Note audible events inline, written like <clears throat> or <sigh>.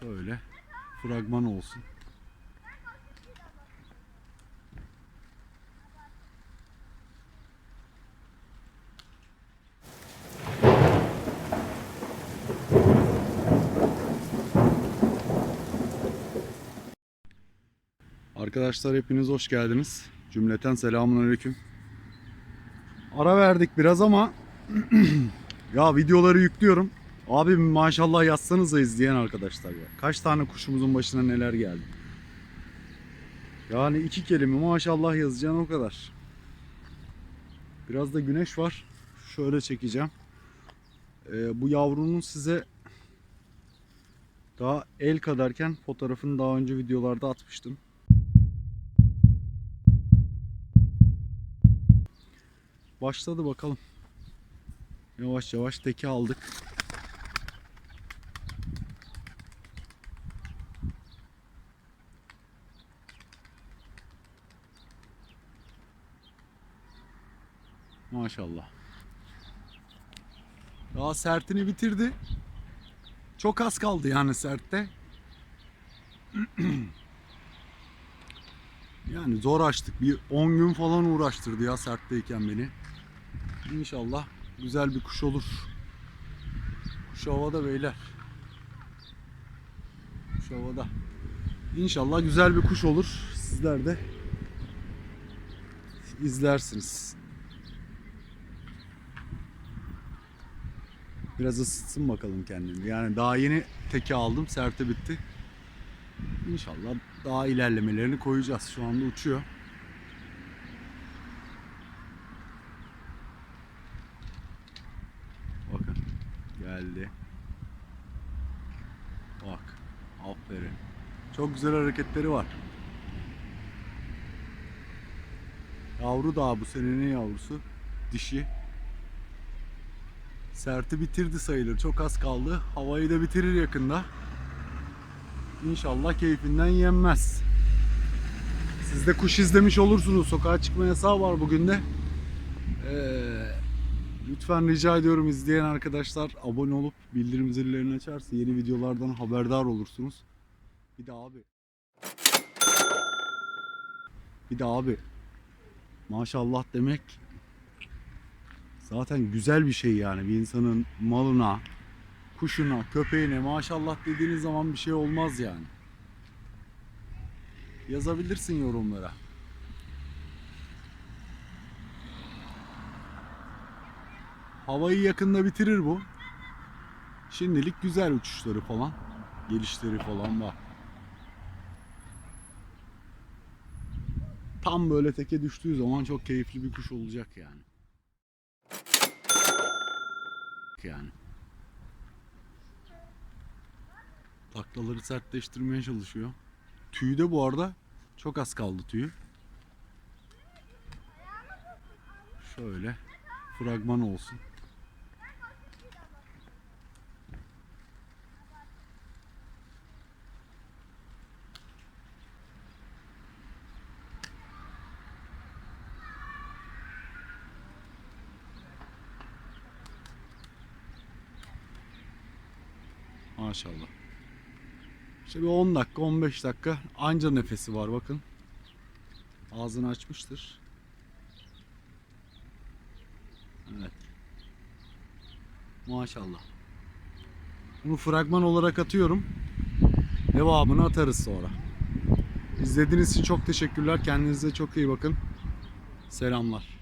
Şöyle fragman olsun. Arkadaşlar hepiniz hoş geldiniz. Cümleten selamun aleyküm. Ara verdik biraz ama <clears throat> ya videoları yüklüyorum. Abi maşallah yazsanıza izleyen arkadaşlar ya. Kaç tane kuşumuzun başına neler geldi. Yani iki kelime maşallah yazacaksın o kadar. Biraz da güneş var. Şöyle çekeceğim. Ee, bu yavrunun size daha el kadarken fotoğrafını daha önce videolarda atmıştım. Başladı bakalım. Yavaş yavaş teki aldık. Maşallah. Daha sertini bitirdi. Çok az kaldı yani sertte. <clears throat> yani zor açtık. Bir 10 gün falan uğraştırdı ya sertteyken beni. İnşallah güzel bir kuş olur. Kuş havada beyler. Kuş havada. İnşallah güzel bir kuş olur. Sizler de izlersiniz. Biraz ısıtsın bakalım kendini. Yani daha yeni teki aldım. Serte bitti. İnşallah daha ilerlemelerini koyacağız. Şu anda uçuyor. Bakın. Geldi. Bak. Aferin. Çok güzel hareketleri var. Yavru daha bu senenin yavrusu. Dişi. Serti bitirdi sayılır. Çok az kaldı. Havayı da bitirir yakında. İnşallah keyfinden yenmez. Siz de kuş izlemiş olursunuz. Sokağa çıkma yasağı var bugün de. Ee, lütfen rica ediyorum izleyen arkadaşlar abone olup bildirim zillerini açarsa yeni videolardan haberdar olursunuz. Bir de abi. Bir de abi. Maşallah demek zaten güzel bir şey yani bir insanın malına, kuşuna, köpeğine maşallah dediğiniz zaman bir şey olmaz yani. Yazabilirsin yorumlara. Havayı yakında bitirir bu. Şimdilik güzel uçuşları falan, gelişleri falan var. Tam böyle teke düştüğü zaman çok keyifli bir kuş olacak yani. Yani. Taklaları sertleştirmeye çalışıyor. Tüyü de bu arada çok az kaldı tüyü. Şöyle fragman olsun. Maşallah. İşte bir 10 dakika 15 dakika anca nefesi var bakın. Ağzını açmıştır. Evet. Maşallah. Bunu fragman olarak atıyorum. Devamını atarız sonra. İzlediğiniz için çok teşekkürler. Kendinize çok iyi bakın. Selamlar.